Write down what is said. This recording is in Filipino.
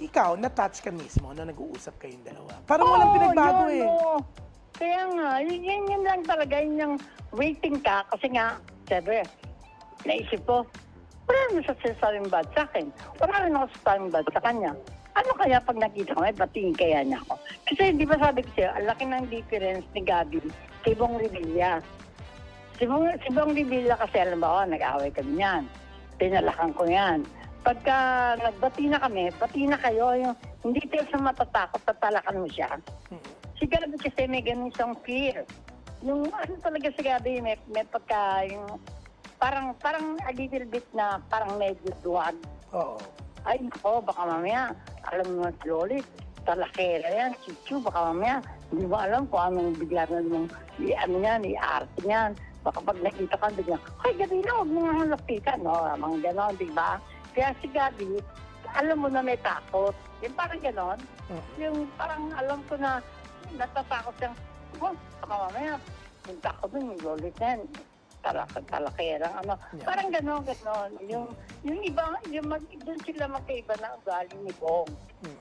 ikaw, na-touch ka mismo na nag-uusap kayong dalawa. Parang walang Oo, pinagbago yun, eh. oo. Kaya nga, yun, yun, yun lang talaga, yun yung waiting ka. Kasi nga, sabi, naisip ko, wala naman siya sinasabing bad sa akin. Wala rin ako sinasabing bad sa kanya. Ano kaya pag nakita ko, eh, batingin kaya niya ako? Kasi di ba sabi ko sa'yo, ang laki ng difference ni Gabi kay Bong Revilla. Si Bong, si Bong Revilla kasi alam mo, oh, nag-away kami niyan. Pinalakan ko yan. Pagka nagbati na kami, bati na kayo, yung, hindi tayo sa matatakot, tatalakan mo siya. Si Gabi kasi may ganun siyang fear. Yung ano talaga si Gabi, may, may pagka, yung, parang, parang a little bit na parang medyo duwag. Oo. Ay, nako, baka mamaya, alam mo si Lolit, talakera yan, chichu, baka mamaya, hindi mo alam kung anong bigla na mong, i, ano yan, i-arte niyan. Baka pag nakita ka, bigla, ay, Gabi na, huwag mo nga halapitan, no? Mga ganon, di ba? Kaya si Gabi, alam mo na may takot. Yung parang ganon, Mm. yung parang alam ko na natatakot siyang, oh, baka mamaya, yung takot nun, yung lolit na yan, talak, talakera, ano, Yeah. parang gano'n, gano'n. Yung, yung iba, yung mag, doon sila magkaiba na ugali ni Bong. Mm.